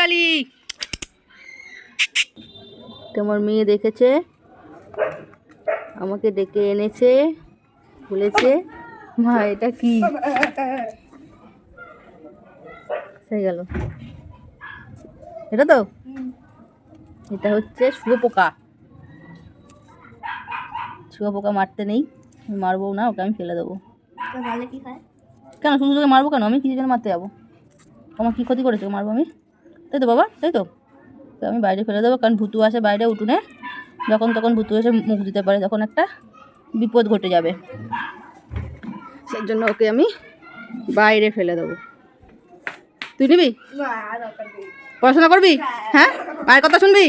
লালি। তোমার মেয়ে দেখেছে? আমাকে ডেকে এনেছে বলেছে মা এটা কি? হয়ে গেল। এটা তো? এটা হচ্ছে শুয়োপোকা শুয়োপোকা মারতে নেই। আমি মারবো না ওকে আমি ফেলে দেবো। ভালো কি খায় কেন শুধু তোকে মারবো কেন? আমি কিছু মারতে যাব? আমার কী ক্ষতি করেছে? ওকে মারবো আমি? তাই তো বাবা? তাই তো? তো আমি বাইরে ফেলে দেবো, কারণ ভুতু আসে বাইরে উঠোনে। যখন তখন ভুতু এসে মুখ দিতে পারে তখন একটা বিপদ ঘটে যাবে। সেই জন্য ওকে আমি বাইরে ফেলে দেবো। তুই নিবি? পড়াশোনা করবি? হ্যাঁ? মায়ের কথা শুনবি?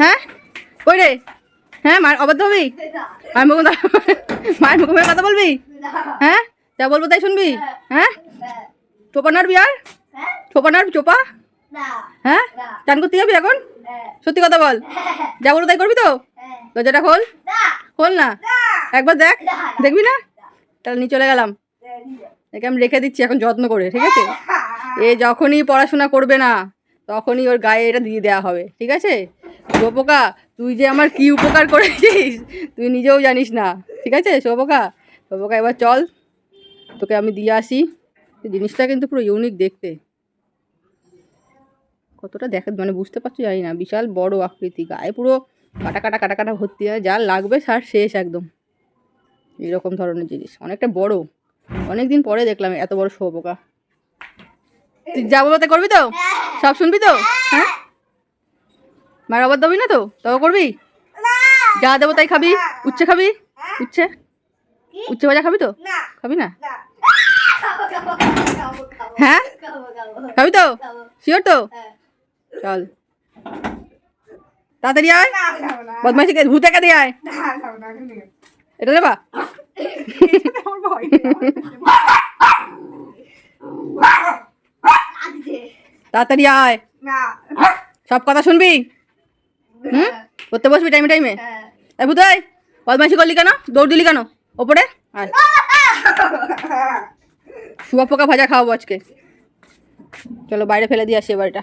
হ্যাঁ? কই রে? হ্যাঁ মায়ের অবাধ্য হবি? মায়ের মুখ মায়ের মুখে কথা বলবি? হ্যাঁ? যা বলব তাই শুনবি? হ্যাঁ? চোপা নাড়বি আর? চোপা নাড়বি চোপা হ্যাঁ? চান করতে যাবি এখন? হ্যাঁ। সত্যি কথা বল। যা বলব তাই করবি তো? হ্যাঁ। দরজাটা খোল। খোল না। একবার দেখ। দেখবি না? তাহলে নিয়ে চলে গেলাম। একে আমি রেখে দিচ্ছি এখন যত্ন করে ঠিক আছে? এ যখনই পড়াশোনা করবে না তখনই ওর গায়ে এটা দিয়ে দেওয়া হবে ঠিক আছে? শুভপোকা তুই যে আমার কি উপকার করেছিস তুই নিজেও জানিস না ঠিক আছে শুভপোকা শুভপোকা এবার চল। তোকে আমি দিয়ে আসি। জিনিসটা কিন্তু পুরো ইউনিক দেখতে। কতটা দেখা মানে বুঝতে পারছ জানি না। বিশাল বড় আকৃতি। গায়ে পুরো কাটা কাটা কাটা কাটা ভর্তি হয়। যা লাগবে সার শেষ একদম। এরকম ধরনের জিনিস। অনেকটা বড়। অনেক দিন পরে দেখলাম এত বড় শুয়োপোকা তুই যা বলব তাই করবি তো? সব শুনবি তো? হ্যাঁ? মায়ের আবার দেবি না তো? তাও করবি? যা দেবো তাই খাবি? উচ্ছে খাবি? উচ্ছে? উচ্ছে ভাজা খাবি তো? খাবি না? হ্যাঁ? খাব তো? শিওর তো? চল। তাড়াতাড়ি আয়। বদমাইশি ভূতে কাঁদে আয়। এটা লাগছে। তাড়াতাড়ি আয়। না। সব কথা শুনবি? হুম? করতে বসবি টাইমে টাইমে? হ্যাঁ। এই ভূতাই বদমাইশি করলি কেন? দৌড় দিলি কেন? ওপরে? আয়। শুয়া পোকা ভাজা খাওয়াবো আজকে। চলো বাইরে ফেলে দিয়ে আসি এবার এটা